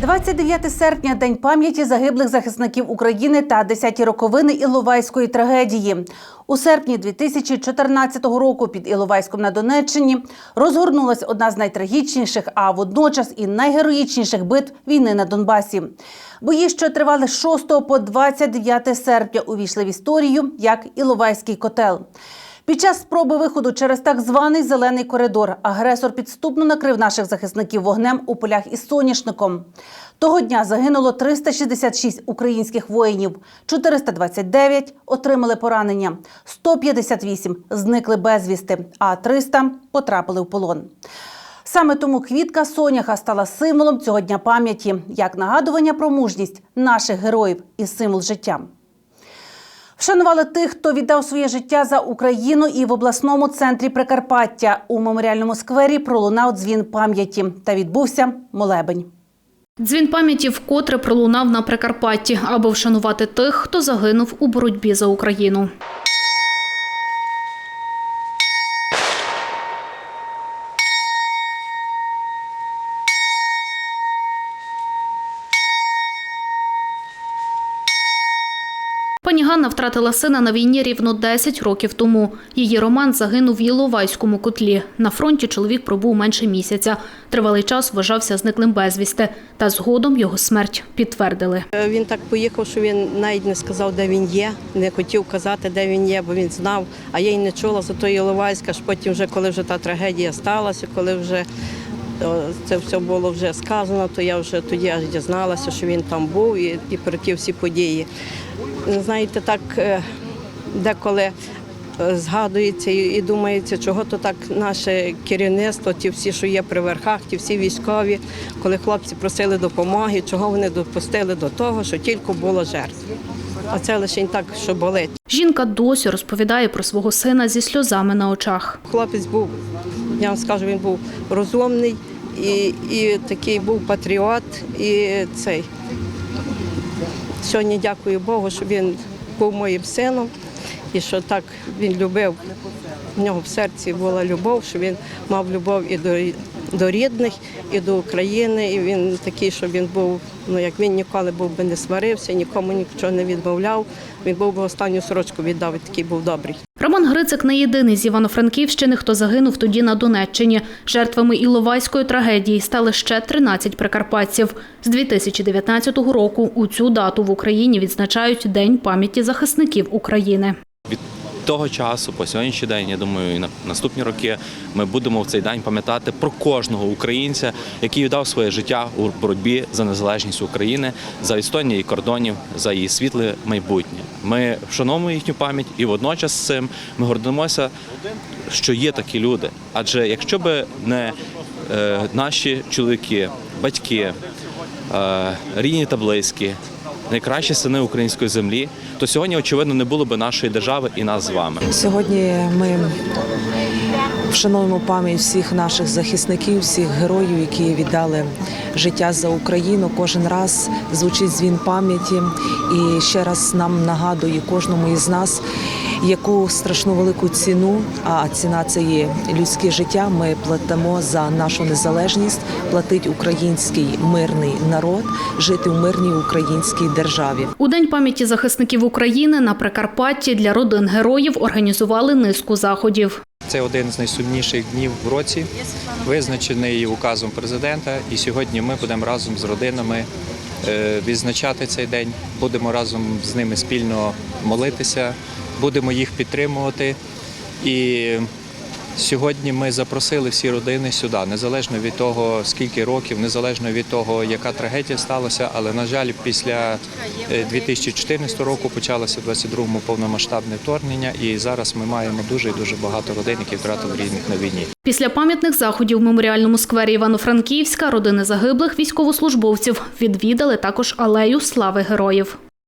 29 серпня день пам'яті загиблих захисників України та 10-ті роковини Іловайської трагедії. У серпні 2014 року під Іловайськом на Донеччині розгорнулась одна з найтрагічніших, а водночас і найгероїчніших битв війни на Донбасі. Бої, що тривали з 6 по 29 серпня, увійшли в історію як Іловайський котел. Під час спроби виходу через так званий зелений коридор агресор підступно накрив наших захисників вогнем у полях із соняшником. Того дня загинуло 366 українських воїнів, 429 отримали поранення, 158 зникли безвісти, а 300 потрапили в полон. Саме тому квітка соняха стала символом цього дня пам'яті, як нагадування про мужність наших героїв і символ життя. Вшанували тих, хто віддав своє життя за Україну, і в обласному центрі Прикарпаття у меморіальному сквері пролунав дзвін пам'яті та відбувся молебень. Дзвін пам'яті вкотре пролунав на Прикарпатті, аби вшанувати тих, хто загинув у боротьбі за Україну. Пані Ганна втратила сина на війні рівно 10 років тому. Її Роман загинув в Єловайському котлі. На фронті чоловік пробув менше місяця. Тривалий час вважався зниклим безвісти. Та згодом його смерть підтвердили. Е, Він так поїхав, що він навіть не сказав, де він є, не хотів казати, де він є, бо він знав. А я й не чула за то Іловайська, потім, вже, коли вже та трагедія сталася, коли вже це все було вже сказано, то я вже тоді аж дізналася, що він там був і, і про ті всі події. Знаєте, так е, деколи е, згадується і, і думається, чого то так наше керівництво, ті всі, що є при верхах, ті всі військові, коли хлопці просили допомоги, чого вони допустили до того, що тільки було жертв. А це лише так, що болить. Жінка досі розповідає про свого сина зі сльозами на очах. Хлопець був, я вам скажу, він був розумний і, і такий був патріот. І цей. Сьогодні дякую Богу, що він був моїм сином і що так він любив. В нього в серці була любов, що він мав любов і до, до рідних, і до України. І він такий, що він був, ну як він ніколи був би не сварився, нікому нічого не відмовляв. Він був би останню сорочку віддав, і такий був добрий. Роман Грицик не єдиний з Івано-Франківщини, хто загинув тоді на Донеччині. Жертвами Іловайської трагедії стали ще 13 прикарпатців. З 2019 року у цю дату в Україні відзначають День пам'яті захисників України. Того часу по сьогоднішній день, я думаю, і на наступні роки ми будемо в цей день пам'ятати про кожного українця, який віддав своє життя у боротьбі за незалежність України, за відстояння її кордонів, за її світле майбутнє. Ми вшановуємо їхню пам'ять і водночас з цим ми гордимося, що є такі люди. Адже якщо би не е, наші чоловіки, батьки, е, рідні та близькі, найкращі сини української землі, то сьогодні, очевидно, не було би нашої держави і нас з вами. Сьогодні ми вшановуємо пам'ять всіх наших захисників, всіх героїв, які віддали життя за Україну. Кожен раз звучить дзвін пам'яті і ще раз нам нагадує кожному із нас, яку страшну велику ціну, а ціна це є людське життя. Ми платимо за нашу незалежність, платить український мирний народ, жити в мирній українській державі. У День пам'яті захисників України на Прикарпатті для родин героїв організували низку заходів. Це один з найсумніших днів в році, визначений указом президента. І сьогодні ми будемо разом з родинами е, відзначати цей день. Будемо разом з ними спільно молитися, будемо їх підтримувати. І сьогодні ми запросили всі родини сюди, незалежно від того, скільки років, незалежно від того, яка трагедія сталася. Але на жаль, після е, 2014 року почалося в 22-му повномасштабне вторгнення, і зараз ми маємо дуже і дуже багато родин, які втратили рідних на війні. Після пам'ятних заходів в меморіальному сквері Івано-Франківська родини загиблих військовослужбовців відвідали також алею слави героїв.